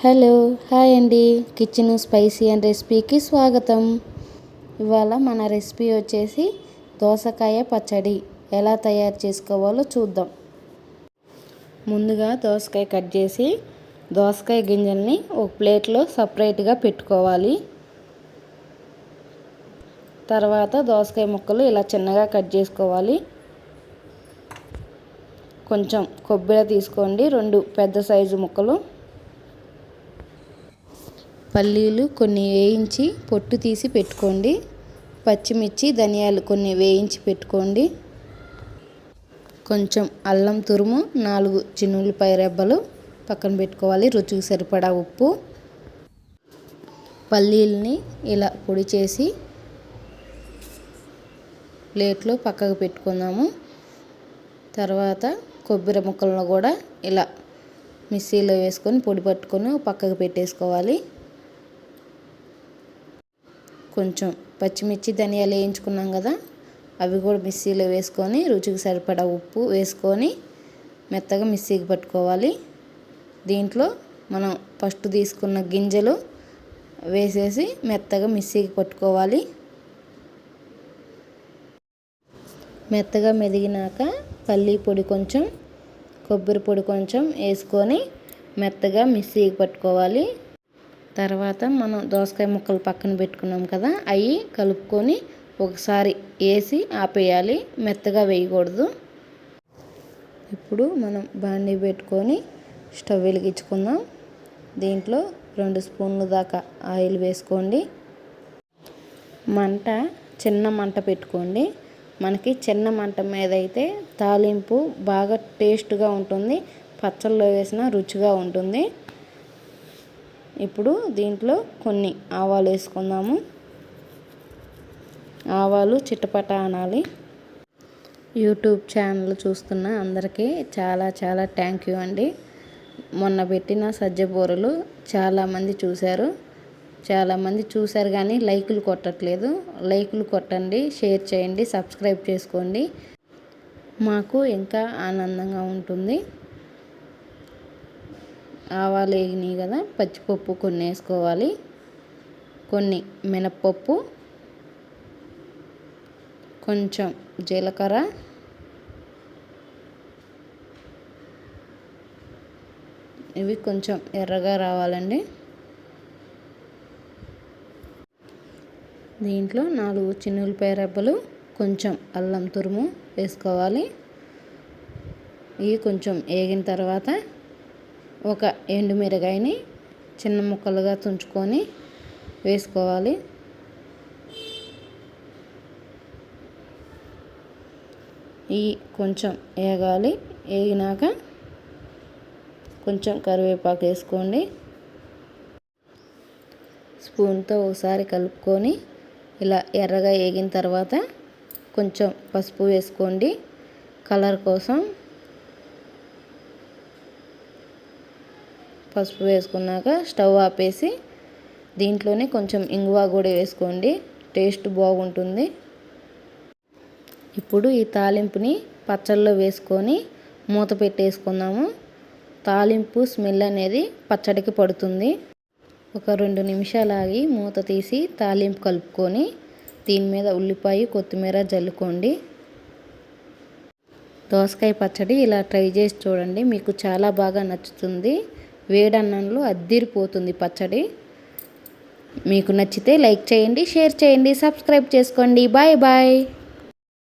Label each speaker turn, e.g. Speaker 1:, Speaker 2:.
Speaker 1: Hello hi అండి. Kitchen spicy and రెసిపీకి స్వాగతం. ఇవాళ మన రెసిపీ వచ్చేసి దోసకాయ పచ్చడి. ఎలా తయారు చేసుకోవాలో చూద్దాం. ముందుగా దోసకాయ కట్ చేసి దోసకాయ గింజల్ని ఒక ప్లేట్లో సపరేట్గా పెట్టుకోవాలి. తర్వాత దోసకాయ ముక్కలు ఇలా చిన్నగా కట్ చేసుకోవాలి. కొంచెం కొబ్బరి తీసుకోండి. రెండు పెద్ద సైజు ముక్కలు. పల్లీలు కొన్ని వేయించి పొట్టు తీసి పెట్టుకోండి. పచ్చిమిర్చి ధనియాలు కొన్ని వేయించి పెట్టుకోండి. కొంచెం అల్లం తురుము నాలుగు చిన్నులపై రెబ్బలు పక్కన పెట్టుకోవాలి. రుచికి సరిపడా ఉప్పు. పల్లీలని ఇలా పొడి చేసి ప్లేట్లో పక్కకు పెట్టుకుందాము. తర్వాత కొబ్బరి ముక్కలను కూడా ఇలా మిక్సీలో వేసుకొని పొడి పట్టుకొని పక్కకు పెట్టేసుకోవాలి. కొంచెం పచ్చిమిర్చి ధనియాలు వేయించుకున్నాం కదా అవి కూడా మిక్సీలో వేసుకొని రుచికి సరిపడా ఉప్పు వేసుకొని మెత్తగా మిక్సీకి పట్టుకోవాలి. దీంట్లో మనం ఫస్ట్ తీసుకున్న గింజలు వేసేసి మెత్తగా మిక్సీకి పట్టుకోవాలి. మెత్తగా మెదిగినాక పల్లీ పొడి కొంచెం కొబ్బరి పొడి కొంచెం వేసుకొని మెత్తగా మిక్సీకి పట్టుకోవాలి. తర్వాత మనం దోసకాయ ముక్కలు పక్కన పెట్టుకున్నాం కదా అవి కలుపుకొని ఒకసారి వేసి ఆపేయాలి. మెత్తగా వేయకూడదు. ఇప్పుడు మనం బాండీ పెట్టుకొని స్టవ్ వెలిగించుకుందాం. దీంట్లో రెండు స్పూన్లు దాకా ఆయిల్ వేసుకోండి. మంట చిన్న మంట పెట్టుకోండి. మనకి చిన్న మంట మీద అయితే తాలింపు బాగా టేస్ట్గా ఉంటుంది. పచ్చళ్ళలో వేసిన రుచిగా ఉంటుంది. ఇప్పుడు దీంట్లో కొన్ని ఆవాలు వేసుకుందాము. ఆవాలు చిట్టపట అనాలి. యూట్యూబ్ ఛానల్ చూస్తున్న అందరికీ చాలా చాలా థ్యాంక్ యూ అండి. మొన్న పెట్టిన సజ్జ బూరలు చాలామంది చూశారు. చాలామంది చూశారు కానీ లైకులు కొట్టట్లేదు. లైకులు కొట్టండి షేర్ చేయండి సబ్స్క్రైబ్ చేసుకోండి. మాకు ఇంకా ఆనందంగా ఉంటుంది. ఆవాలు వేగినాయి కదా పచ్చిపప్పు కొన్ని వేసుకోవాలి. కొన్ని మినప్పప్పు కొంచెం జీలకర్ర ఇవి కొంచెం ఎర్రగా రావాలండి. దీంట్లో నాలుగు చిన్నులపాయ రెబ్బలు కొంచెం అల్లం తురుము వేసుకోవాలి. ఇవి కొంచెం వేగిన తర్వాత ఒక ఎండుమిరగాయని చిన్న ముక్కలుగా తుంచుకొని వేసుకోవాలి. ఈ కొంచెం వేగాలి. వేగినాక కొంచెం కరివేపాకు వేసుకోండి. స్పూన్తో ఒకసారి కలుపుకొని ఇలా ఎర్రగా వేగిన తర్వాత కొంచెం పసుపు వేసుకోండి. కలర్ కోసం పసుపు వేసుకున్నాక స్టవ్ ఆపేసి దీంట్లోనే కొంచెం ఇంగువ కూడా వేసుకోండి. టేస్ట్ బాగుంటుంది. ఇప్పుడు ఈ తాలింపుని పచ్చళ్ళలో వేసుకొని మూత పెట్టేసుకుందాము. తాలింపు స్మెల్ అనేది పచ్చడికి పడుతుంది. ఒక రెండు నిమిషాలు ఆగి మూత తీసి తాలింపు కలుపుకొని దీని మీద ఉల్లిపాయ కొత్తిమీర జల్లుకోండి. దోసకాయ పచ్చడి ఇలా ట్రై చేసి చూడండి. మీకు చాలా బాగా నచ్చుతుంది. వేడన్నంలో అద్దిరిపోతుంది పచ్చడి. మీకు నచ్చితే లైక్ చేయండి షేర్ చేయండి సబ్స్క్రైబ్ చేసుకోండి. Bye bye.